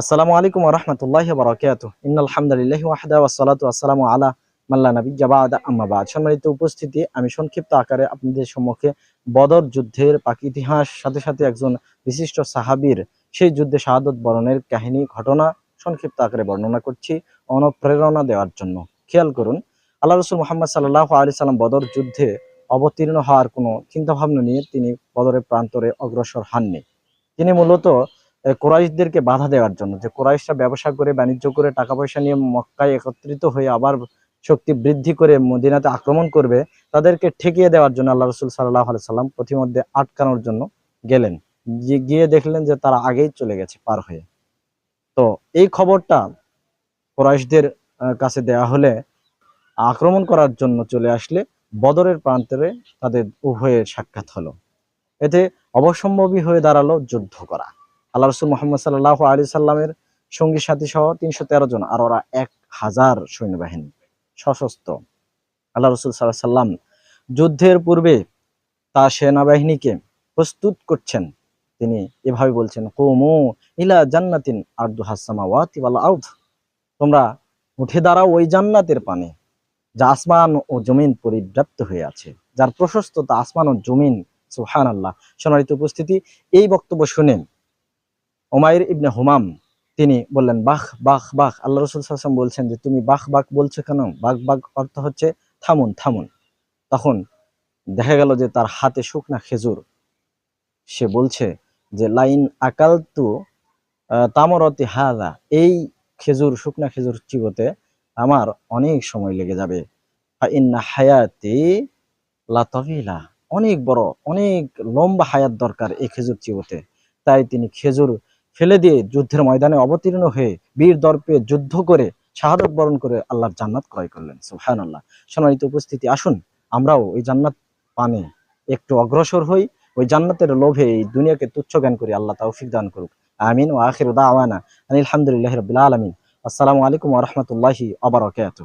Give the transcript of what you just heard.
আসসালামু আলাইকুম রহমতুল্লাহ বরকাত ইন্নাল হামদুলিল্লাহ ওয়াহদা ওয়াসসালাতু ওয়াসসালামু আলা মাল্লা নবী জাবাদ আম্মাবাদ সম্মানিত উপস্থিতি, আমি সংক্ষিপ্ত আকারে আপনাদের সম্মুখে বদর যুদ্ধের পাক ইতিহাস, সাথে সাথে একজন বিশিষ্ট সাহাবীর সেই যুদ্ধে শাহাদত বরণের কাহিনী, ঘটনা সংক্ষিপ্ত আকারে বর্ণনা করছি অনুপ্রেরণা দেওয়ার জন্য। খেয়াল করুন, আল্লাহ রসুল মোহাম্মদ সাল্লাহ আলি সাল্লাম বদর যুদ্ধে অবতীর্ণ হওয়ার কোনো চিন্তাভাবনা নিয়ে তিনি বদরের প্রান্তরে অগ্রসর হননি। তিনি মূলত কোরাইশদেরকে বাধা দেওয়ার জন্য, যে কোরাইশরা ব্যবসা করে, বাণিজ্য করে টাকা পয়সা নিয়ে মক্কায় একত্রিত হয়ে আবার শক্তি বৃদ্ধি করে মদিনাতে আক্রমণ করবে, তাদেরকে ঠেকিয়ে দেওয়ার জন্য আল্লাহ রসুল সাল্লাহ সাল্লাম প্রতিমধ্যে আটকানোর জন্য গেলেন। গিয়ে- গিয়ে দেখলেন যে তারা আগেই চলে গেছে, পার হয়ে। তো এই খবরটা কোরাইশদের কাছে দেয়া হলে আক্রমণ করার জন্য চলে আসলে বদরের প্রান্তরে তাদের উভয়ের সাক্ষাৎ হলো। এতে অবসম্ভবী হয়ে দাঁড়াল যুদ্ধ করা। আল্লাহ রসুল মোহাম্মদ সাল্লাহ আলি সাল্লামের সঙ্গী সাথী সহ তিনশো তেরো জন আর ওরা এক হাজার সৈন্যবাহিনী। সশস্ত্র। আল্লাহ রসুল সাল্লাহ সাল্লাম যুদ্ধের পূর্বে তা সেনাবাহিনীকে প্রস্তুত করছেন। তিনি এভাবে বলছেন, কুমু ইলা জান্নাতিন আর্দু হাসামা ওয়াতি ওয়াল আউদ তোমরা উঠে দাঁড়াও ওই জান্নাতের পানে, যা আসমান ও জমিন পরিব্যাপ্ত হয়ে আছে। যার প্রশস্ততা আসমান ও জমিন সুহান আল্লাহ সোনারিত উপস্থিতি এই বক্তব্য শুনেন ওমায়ের ইবনে হুমাম, তিনি বললেন, বাহ বাহ বাহ, আল্লাহ রসুল সাল্লাম বলছেন যে, তুমি বাহ বাক বলছো কেন? বাঘ বাঘ অর্থ হচ্ছে থামুন থামুন। তখন দেখা গেল যে তার হাতে শুকনা খেজুর। সে বলছে যে, লাইন আকাল তু তামরতি হাদা এই খেজুর, শুকনা খেজুর চিবোতে আমার অনেক সময় লেগে যাবে। ইন্না হায়াতি লাতভিলা অনেক বড়, অনেক লম্বা হায়াত দরকার এই খেজুর চিবোতে। তাই তিনি খেজুর ফেলে দিয়ে যুদ্ধের ময়দানে অবতীর্ণ হয়ে বীর দর্পে যুদ্ধ করে শাহাদত বরণ করে আল্লাহর জান্নাত ক্রয় করলেন। সুহান আল্লাহ সম্মানিত উপস্থিতি, আসুন আমরাও ওই জান্নাত পানে একটু অগ্রসর হই, ওই জান্নাতের লোভে এই দুনিয়াকে তুচ্ছ জ্ঞান করি, আল্লাহ তৌফিক দান করুক। আমিন ও আখির দাওয়ানা আলহামদুলিল্লাহ রবিল আলমিন। আসসালামু আলাইকুম ওরহমতুল্লাহি আবরকাত